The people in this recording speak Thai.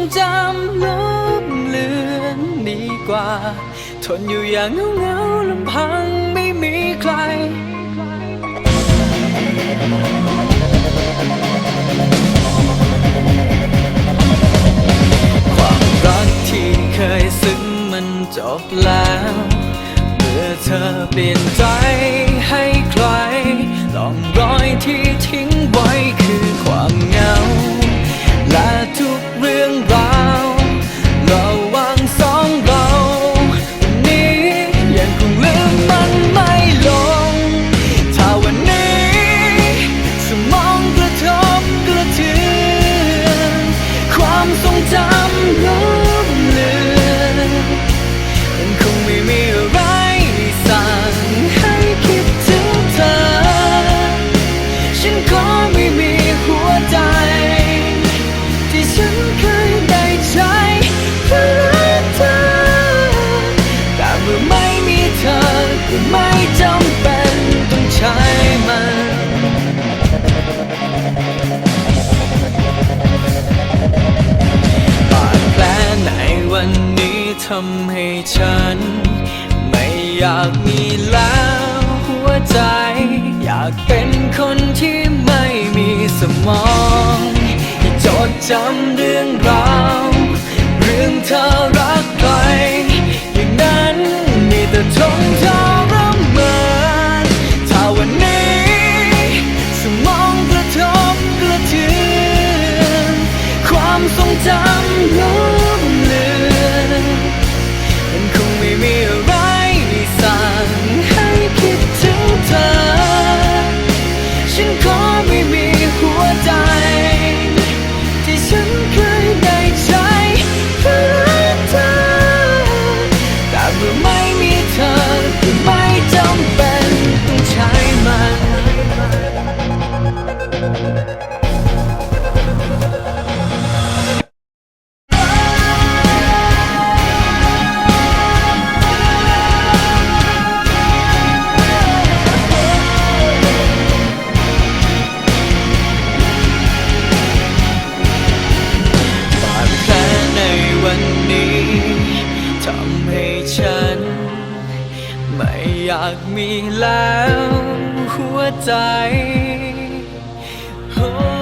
งจำลบเลือนดีกว่า ทนอยู่อย่างเหงาๆลำพังไม่มีใครความรักที่เคยซึ้งมันจบแล้ว เมื่อเธอเปลี่ยนใจ ไม่จำเป็นต้องใช้มันบาดแผลในวันนี้ทำให้ฉัน ไม่อยากมีแล้วหัวใจ อยากเป็นคนที่ไม่มีสมองที่จดจำเรื่องราว เรื่องเธอรั ไม่อยากมีแล้วหัวใจ oh.